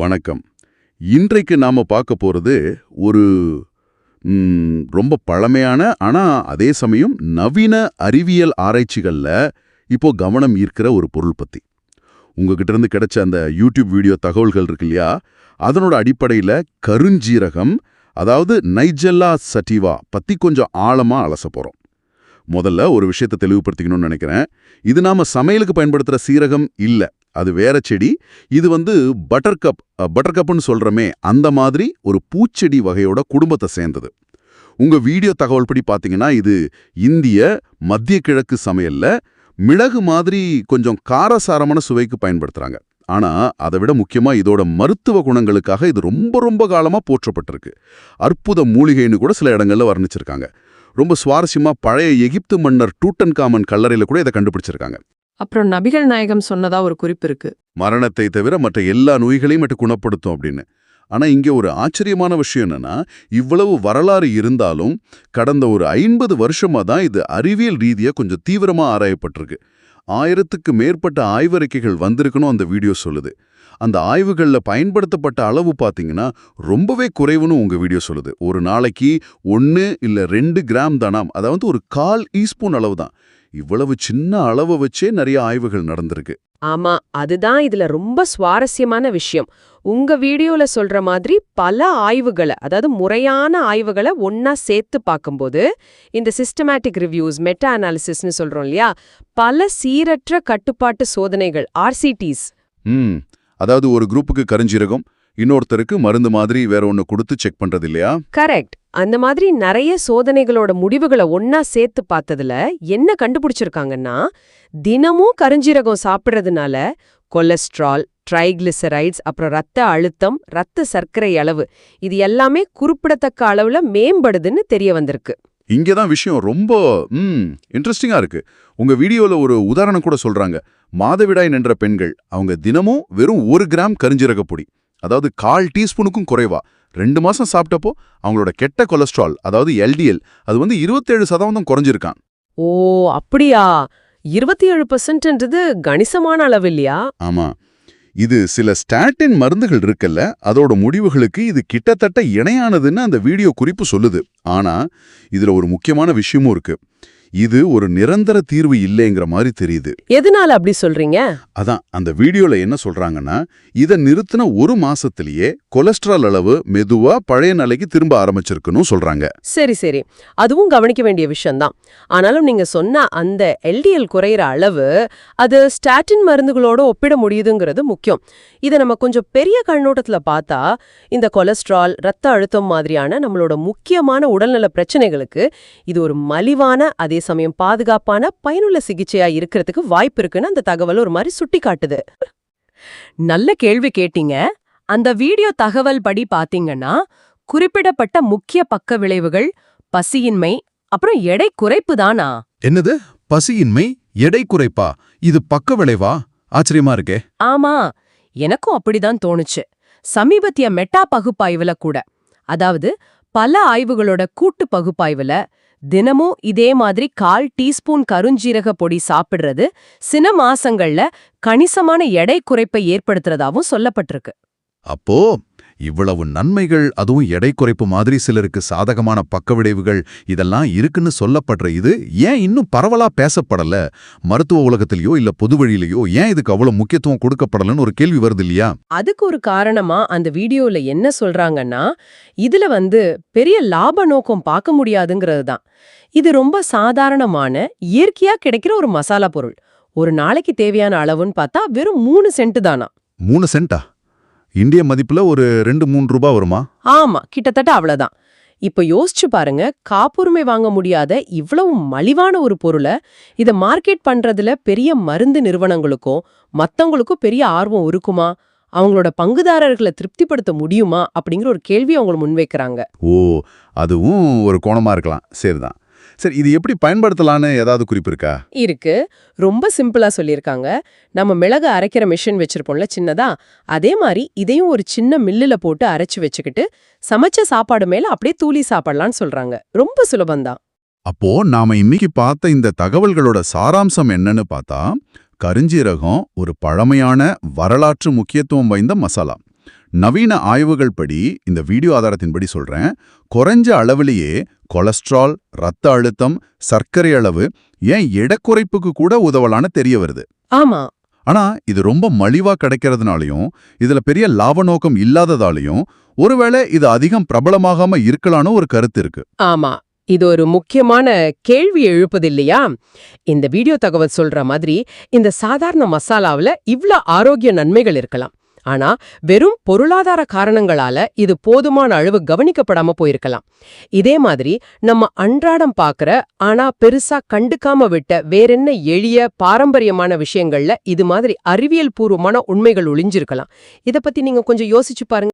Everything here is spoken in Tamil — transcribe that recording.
வணக்கம். இன்றைக்கு நாம பார்க்க போறது ஒரு ரொம்ப பழமையான ஆனா அதே சமயம் நவீன அறிவியல் ஆராய்ச்சிகள்ல இப்போ கவனம் ஈர்க்கிற ஒரு பொருள் பத்தி. உங்ககிட்ட இருந்து கிடைச்ச அந்த யூடியூப் வீடியோ தகவல்கள் இருக்கு இல்லையா? அதனோட அடிப்படையில கருஞ்சீரகம் அதாவது நைஜெல்லா சட்டிவா பத்தி கொஞ்சம் ஆழமா அலச போறோம். முதல்ல ஒரு விஷயத்தை தெளிவுபடுத்திக்கணும்னு நினைக்கிறேன். இது நாம சமையலுக்கு பயன்படுத்துற சீரகம் இல்ல. அது வேற செடி. இது வந்து பட்டர் கப் பட்டர் கப்னு சொல்கிறோமே அந்த மாதிரி ஒரு பூச்செடி வகையோட குடும்பத்தை சேர்ந்தது. உங்க வீடியோ தகவல் படி பாத்தீங்கன்னா இது இந்திய மத்திய கிழக்கு சமையல்ல மிளகு மாதிரி கொஞ்சம் காரசாரமான சுவைக்கு பயன்படுத்துறாங்க. ஆனா அதை விட முக்கியமா இதோட மருத்துவ குணங்களுக்காக இது ரொம்ப ரொம்ப காலமா போற்றப்பட்டிருக்கு. அற்புத மூலிகைன்னு கூட சில இடங்கள்ல வர்ணிச்சிருக்காங்க. ரொம்ப சுவாரஸ்யமா பழைய எகிப்து மன்னர் டூட்டன் காமன் கல்லறையில கூட இதை கண்டுபிடிச்சிருக்காங்க. அப்புறம் நபிகள் நாயகம் சொன்னதா ஒரு குறிப்பு இருக்கு. மரணத்தை தவிர மற்ற எல்லா நோய்களையும் மட்டும் குணப்படுத்தும் அப்படின்னு. ஆனா இங்க ஒரு ஆச்சரியமான விஷயம் என்னன்னா இவ்வளவு வரலாறு இருந்தாலும் கடந்த ஒரு ஐம்பது வருஷமா தான் இது அறிவியல் ரீதியா கொஞ்சம் தீவிரமா ஆராயப்பட்டிருக்கு. ஆயிரத்துக்கு மேற்பட்ட ஆய்வறிக்கைகள் வந்திருக்கணும் அந்த வீடியோ சொல்லுது. அந்த ஆய்வுகள்ல பயன்படுத்தப்பட்ட அளவு பாத்தீங்கன்னா ரொம்பவே குறைவுன்னு உங்க வீடியோ சொல்லுது. ஒரு நாளைக்கு ஒன்னு இல்ல ரெண்டு கிராம் தானாம். அதாவது ஒரு கால் ஈஸ்பூன் அளவு தான். இவ்வளவு சின்ன அளவை வச்சே நிறைய ஆய்வுகள் நடந்திருக்கு. ஆமா அதுதான் இதுல ரொம்ப சுவாரஸ்யமான விஷயம். உங்க வீடியோல சொல்ற மாதிரி பல ஆய்வுகளை அதாவது முறையான ஆய்வுகளை ஒன்னா சேர்த்து பார்க்கும்போது இந்த சிஸ்டமேட்டிக் ரிவ்யூஸ் மெட்டா அனாலிசிஸ்னு சொல்றோம் இல்லையா பல சீரற்ற கட்டுப்பாட்டு சோதனைகள் ஆர்சிடிஸ் அதாவது ஒரு குரூப்புக்கு கருஞ்சீரகம் இன்னொருத்தருக்கு மருந்து மாதிரி வேற ஒன்னு கொடுத்து செக் பண்றது இல்லையா கரெக்ட் அந்த மாதிரி நிறைய சோதனைகளோட முடிவுகளை ஒன்னா சேர்த்து பார்த்ததுல என்ன கண்டுபிடிச்சிருக்காங்கன்னா தினமும் கருஞ்சீரகம் சாப்பிடுறதுனால கொலஸ்ட்ரால் ட்ரைக்ளிசரைட்ஸ் அப்புறம் ரத்த அழுத்தம் ரத்த சர்க்கரை அளவு இது எல்லாமே குறிப்பிடத்தக்க அளவுல மேம்படுதுன்னு தெரிய வந்திருக்கு. இங்கே தான் விஷயம் ரொம்ப இன்ட்ரெஸ்டிங்கா இருக்கு. உங்க வீடியோல ஒரு உதாரணம் கூட சொல்றாங்க. மாதவிடாய் நின்ற பெண்கள் அவங்க தினமும் வெறும் ஒரு கிராம் கருஞ்சீரக பொடி. அதாவது கால் டீஸ்பூனுக்கும் குறைவா. ரெண்டு மாசம் சாப்பிட்டப்போ அவங்களோட கெட்ட கொலஸ்ட்ரால் அதாவது எல்டிஎல் அது வந்து இருபத்தேழு சதவீதம் குறைஞ்சிருக்கான். ஓ அப்படியா? இருபத்தி ஏழு பர்சன்ட்ன்றது கணிசமான அளவு இல்லையா? ஆமா. இது சில ஸ்டாட்டின் மருந்துகள் இருக்குல்ல அதோட முடிவுகளுக்கு இது கிட்டத்தட்ட இணையானதுன்னு அந்த வீடியோ குறிப்பு சொல்லுது. ஆனா இதுல ஒரு முக்கியமான விஷயமும் இருக்கு. இது ஒரு நிரந்தர தீர்வு இல்லைங்கிற மாதிரி தெரியுது. எதனால அப்படி சொல்றீங்க? அதான் அந்த வீடியோல என்ன சொல்றாங்கன்னா இத நிறுத்தின ஒரு மாசத்திலேயே கொலஸ்ட்ரால் அளவு மெதுவா பழைய நிலைக்கு திரும்ப ஆரம்பிச்சிருக்குன்னு சொல்றாங்க. சரி சரி. அதுவும் கவனிக்க வேண்டிய விஷயம்தான். ஆனாலும் நீங்க சொன்ன அந்த எல்டிஎல் குறையிற அளவு அது ஸ்டாட்டின் மருந்துகளோட ஒப்பிட முடியுதுங்கிறது முக்கியம். இதை நம்ம கொஞ்சம் பெரிய கண்ணோட்டத்துல பார்த்தா இந்த கொலஸ்ட்ரால் ரத்த அழுத்தம் மாதிரியான நம்மளோட முக்கியமான உடல்நல பிரச்சனைகளுக்கு இது ஒரு மலிவான அதே சமயம் பாதுகாப்பான பயனுள்ள சிகிச்சையா இருக்கிறதுக்கு வாய்ப்பு இருக்குன்னு அந்த தகவல் ஒரு மாதிரி சுட்டி காட்டுது நல்ல கேள்வி கேட்டீங்க. அந்த வீடியோ தகவல் படி பாத்தீங்கன்னா குறிப்பிடப்பட்ட முக்கிய பக்க விளைவுகள் பசியின்மை அப்புறம் எடை குறைப்பு தானா? என்னது? பசியின்மை எடை குறைப்பா? இது பக்க விளைவா? ஆச்சரியமா இருக்கே. ஆமா. எனக்கும் அப்படிதான் தோணுச்சு. சமீபத்திய மெட்டா பகுப்பாய்வுல கூட. அதாவது பல ஆய்வுகளோட கூட்டு பகுப்பாய்வுல தினமும் இதே மாதிரி கால் டீஸ்பூன் கருஞ்சீரக பொடி சாப்பிடுறது சில மாசங்கள்ல கணிசமான எடை குறைப்பை ஏற்படுத்துறதாவும் சொல்லப்பட்டிருக்கு. அப்போ இவ்வளவு நன்மைகள் அதுவும் எடை குறைப்பு மாதிரி சிலருக்கு சாதகமான பக்க விளைவுகள் இதெல்லாம் இருக்குன்னு சொல்லப்படுற இது ஏன் இன்னும் பரவலா பேசப்படல? மருத்துவ உலகத்திலயோ இல்ல பொது வழியிலயோ ஏன் இதுக்கு அவ்வளவு முக்கியத்துவம் கொடுக்கப்படலன்னு ஒரு கேள்வி வருது இல்லையா? அதுக்கு ஒரு காரணமா அந்த வீடியோல என்ன சொல்றாங்கன்னா இதுல வந்து பெரிய லாப நோக்கம் பார்க்க முடியாதுங்கிறது தான். இது ரொம்ப சாதாரணமான இயற்கையா கிடைக்கிற ஒரு மசாலா பொருள். ஒரு நாளைக்கு தேவையான அளவுன்னு பார்த்தா வெறும் மூணு சென்ட் தானா? மூணு சென்டா இந்திய மதிப்புல ஒரு ரெண்டு மூணு ரூபாய் வருமா? ஆமா கிட்டத்தட்ட அவ்வளவுதான். இப்ப யோசிச்சு பாருங்க காப்புரிமை வாங்க முடியாத இவ்வளவு மலிவான ஒரு பொருளை இத மார்க்கெட் பண்றதுல பெரிய மருந்து நிறுவனங்களுக்கும் மத்தவங்களுக்கும் பெரிய ஆர்வம் இருக்குமா? அவங்களோட பங்குதாரர்களை திருப்திப்படுத்த முடியுமா? அப்படிங்கிற ஒரு கேள்வி அவங்க முன்வைக்கிறாங்க. ஓ அதுவும் ஒரு கோணமா இருக்கலாம். சரிதான். சரி இது எப்படி பயன்படுத்தலான்னு ஏதாவது குறிப்பு இருக்கா? இருக்கு. ரொம்ப சிம்பிளா சொல்லியிருக்காங்க. நம்ம மிளகு அரைக்கிற மிஷின் வச்சிருப்போம்ல சின்னதா? அதே மாதிரி இதையும் ஒரு சின்ன மில்லுல போட்டு அரைச்சு வச்சுக்கிட்டு சமைச்ச சாப்பாடு மேல அப்படியே தூளி சாப்பிடலாம்னு சொல்றாங்க. ரொம்ப சுலபம்தான் அப்போ நாம இன்னைக்கு பார்த்த இந்த தகவல்களோட சாராம்சம் என்னன்னு பார்த்தா கருஞ்சீரகம் ஒரு பழமையான வரலாற்று முக்கியத்துவம் வாய்ந்த மசாலா. நவீன ஆய்வுகள் படி இந்த வீடியோ ஆதாரத்தின்படி சொல்றேன். குறைஞ்ச அளவிலேயே கொலஸ்ட்ரால் ரத்த அழுத்தம் சர்க்கரை அளவு ஏன் எடக்குறைப்புக்கு கூட உதவலான்னு தெரிய வருது. ஆமா. ஆனா இது ரொம்ப மலிவா கிடைக்கிறதுனாலயும் இதுல பெரிய லாப நோக்கம் இல்லாததாலையும் ஒருவேளை இது அதிகம் பிரபலமாகாம இருக்கலான்னு ஒரு கருத்து இருக்கு. ஆமா. இது ஒரு முக்கியமான கேள்வி எழுப்புது இல்லையா? இந்த வீடியோ தகவல் சொல்ற மாதிரி இந்த சாதாரண மசாலாவுல இவ்ளோ ஆரோக்கிய நன்மைகள் இருக்கலாம். ஆனா வெறும் பொருளாதார காரணங்களால இது போதுமான அளவு கவனிக்கப்படாம போயிருக்கலாம். இதே மாதிரி நம்ம அன்றாடம் பாக்குற ஆனா பெருசா கண்டுக்காம விட்ட வேறென்ன எளிய பாரம்பரியமான விஷயங்கள்ல இது மாதிரி அறிவியல் பூர்வமான உண்மைகள் ஒளிஞ்சிருக்கலாம். இத பத்தி நீங்க கொஞ்சம் யோசிச்சு பாருங்க.